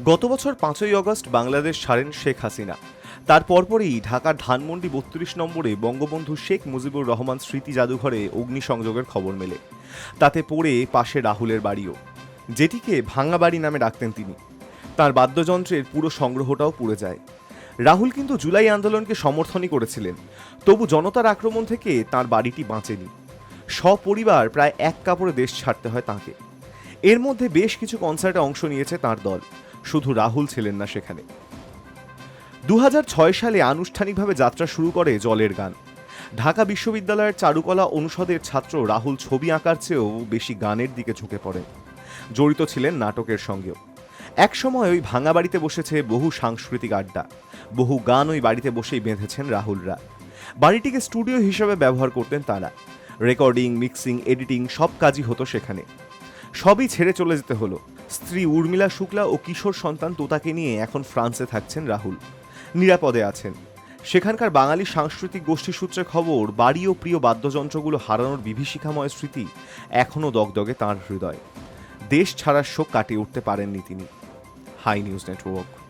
গত বছর পাঁচই আগস্ট বাংলাদেশ ছাড়েন শেখ হাসিনা। তার পরপরই ঢাকার ধানমন্ডি বত্রিশ নম্বরে বঙ্গবন্ধু শেখ মুজিবুর রহমান স্মৃতি জাদুঘরে অগ্নিসংযোগের খবর মেলে। তাতে পড়ে পাশে রাহুলের বাড়িও। যেটিকে ভাঙা বাড়ি নামে ডাকতেন তিনি। তার বাদ্যযন্ত্রের পুরো সংগ্রহটাও পুড়ে যায়। রাহুল কিন্তু জুলাই আন্দোলনকে সমর্থনই করেছিলেন। তবু জনতার আক্রমণ থেকে তার বাড়িটি বাঁচেনি। সপরিবার প্রায় এক কাপড়ে দেশ ছাড়তে হয় তাঁকে। এর মধ্যে বেশ কিছু কনসার্টে অংশ নিয়েছে তার দল। শুধু রাহুল ছিলেন না সেখানে। দু হাজার ছয় সালে আনুষ্ঠানিকভাবে যাত্রা শুরু করে জলের গান। ঢাকা বিশ্ববিদ্যালয়ের চারুকলা অনুষদের ছাত্র রাহুল ছবি আঁকার চেয়েও বেশি গানের দিকে ঝুঁকে পড়ে। জড়িত ছিলেন নাটকের সঙ্গেও। একসময় ওই ভাঙা বাড়িতে বসেছে বহু সাংস্কৃতিক আড্ডা। বহু গান ওই বাড়িতে বসেই বেঁধেছেন রাহুলরা। বাড়িটিকে স্টুডিও হিসেবে ব্যবহার করতেন তারা। রেকর্ডিং, মিক্সিং, এডিটিং সব কাজই হতো সেখানে। সবই ছেড়ে চলে যেতে হলো। স্ত্রী উর্মিলা শুক্লা ও কিশোর সন্তান তোতাকে নিয়ে এখন ফ্রান্সে থাকছেন রাহুল। নিরাপদে আছেন। সেখানকার বাঙালি সাংস্কৃতিক গোষ্ঠী সূত্রে খবর, বাড়ি ও প্রিয় বাদ্যযন্ত্রগুলো হারানোর বিভীষিকাময় স্মৃতি এখনও দগদগে তাঁর হৃদয়। দেশ ছাড়ার শোক কাটিয়ে উঠতে পারেননি তিনি। High news network.